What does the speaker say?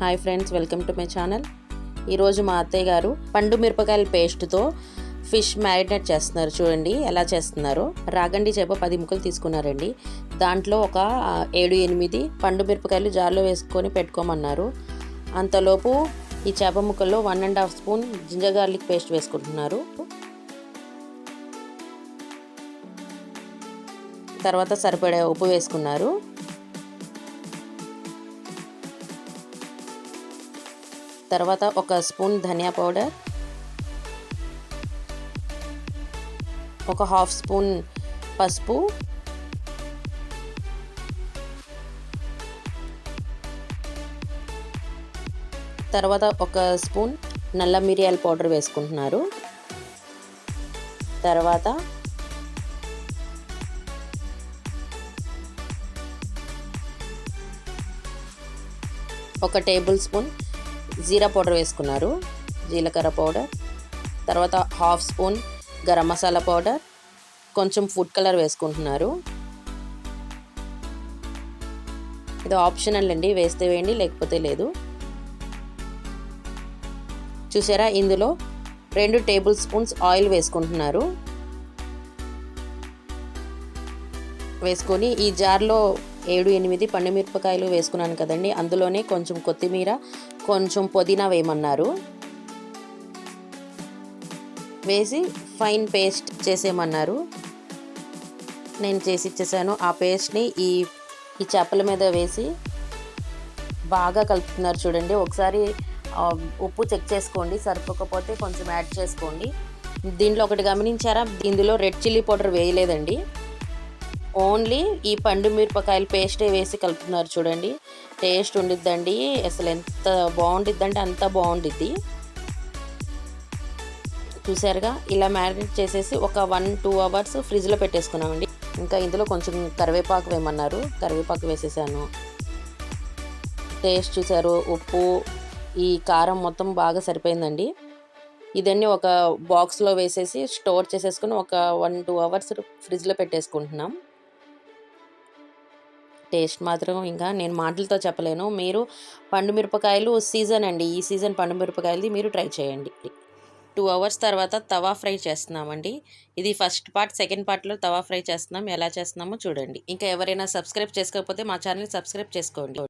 Hi friends welcome to my channel ఈరోజు మా అత్తయ్య గారు పండు మిరపకాయల పేస్ట్తో ఫిష్ మ్యారినేట్ చేస్తున్నారు. చూడండి ఎలా చేస్తున్నారు. రాగండి చేప పది ముక్కలు తీసుకున్నారండి. దాంట్లో ఒక ఏడు ఎనిమిది పండు మిరపకాయలు జార్లో వేసుకొని పెట్టుకోమన్నారు. అంతలోపు ఈ చేప ముక్కల్లో one and half spoon ginger garlic paste వేసుకుంటున్నారు. తర్వాత సరిపడే ఉప్పు వేసుకున్నారు. తర్వాత ఒక స్పూన్ ధనియా పౌడర్ ఒక హాఫ్ స్పూన్ పసుపు తర్వాత ఒక స్పూన్ నల్ల మిరియాల పౌడర్ వేసుకుంటున్నారు. తర్వాత ఒక టేబుల్ స్పూన్ జీరా పౌడర్ వేసుకున్నారు. జీలకర్ర పౌడర్. తర్వాత half spoon garam masala powder. కొంచెం ఫుడ్ కలర్ వేసుకుంటున్నారు. ఇది ఆప్షనల్ అండి వేస్తే వేయండి లేకపోతే లేదు. చూసారా ఇందులో రెండు టేబుల్ స్పూన్స్ ఆయిల్ వేసుకుంటున్నారు. వేసుకొని ఈ జార్లో ఏడు ఎనిమిది పండుమిరపకాయలు వేసుకున్నాను కదండి. అందులోనే కొంచెం కొత్తిమీర కొంచెం పుదీనా వేయమన్నారు. వేసి ఫైన్ పేస్ట్ చేసేయమన్నారు. నేను చేసి ఇచ్చేసాను. ఆ పేస్ట్ని ఈ ఈ చేపల మీద వేసి బాగా కలుపుతున్నారు చూడండి. ఒకసారి ఉప్పు చెక్ చేసుకోండి. సరిపోకపోతే కొంచెం యాడ్ చేసుకోండి. దీంట్లో ఒకటి గమనించారా? ఇందులో రెడ్ చిల్లీ పౌడర్ వేయలేదండి. ఓన్లీ ఈ పండు మిరపకాయల పేస్టే వేసి కలుపుతున్నారు చూడండి. టేస్ట్ ఉండిద్దండి. అసలు ఎంత బాగుండిద్దంటే అంత బాగుండిద్ది. చూసారుగా? ఇలా మ్యారినేట్ చేసేసి ఒక వన్ టూ అవర్స్ ఫ్రిడ్జ్లో పెట్టేసుకున్నామండి. ఇంకా ఇందులో కొంచెం కరివేపాకు వేయమన్నారు. కరివేపాకు వేసేసాను. టేస్ట్ చూసారు? ఉప్పు ఈ కారం మొత్తం బాగా సరిపోయిందండి. ఇదన్నీ ఒక బాక్స్లో వేసేసి స్టోర్ చేసేసుకుని ఒక వన్ టూ అవర్స్ ఫ్రిడ్జ్లో పెట్టేసుకుంటున్నాం. టేస్ట్ మాత్రం ఇంకా నేను మాటలతో చెప్పలేను. మీరు పండు మిరపకాయలు సీజన్ అండి. ఈ సీజన్ పండు మిరపకాయలది మీరు ట్రై చేయండి. టూ అవర్స్ తర్వాత తవా ఫ్రై చేస్తున్నామండి. ఇది ఫస్ట్ పార్ట్ సెకండ్ పార్ట్లో తవా ఫ్రై చేస్తున్నాం. ఎలా చేస్తున్నామో చూడండి. ఇంకా ఎవరైనా సబ్స్క్రైబ్ చేసుకోకపోతే మా ఛానల్ సబ్స్క్రైబ్ చేసుకోండి.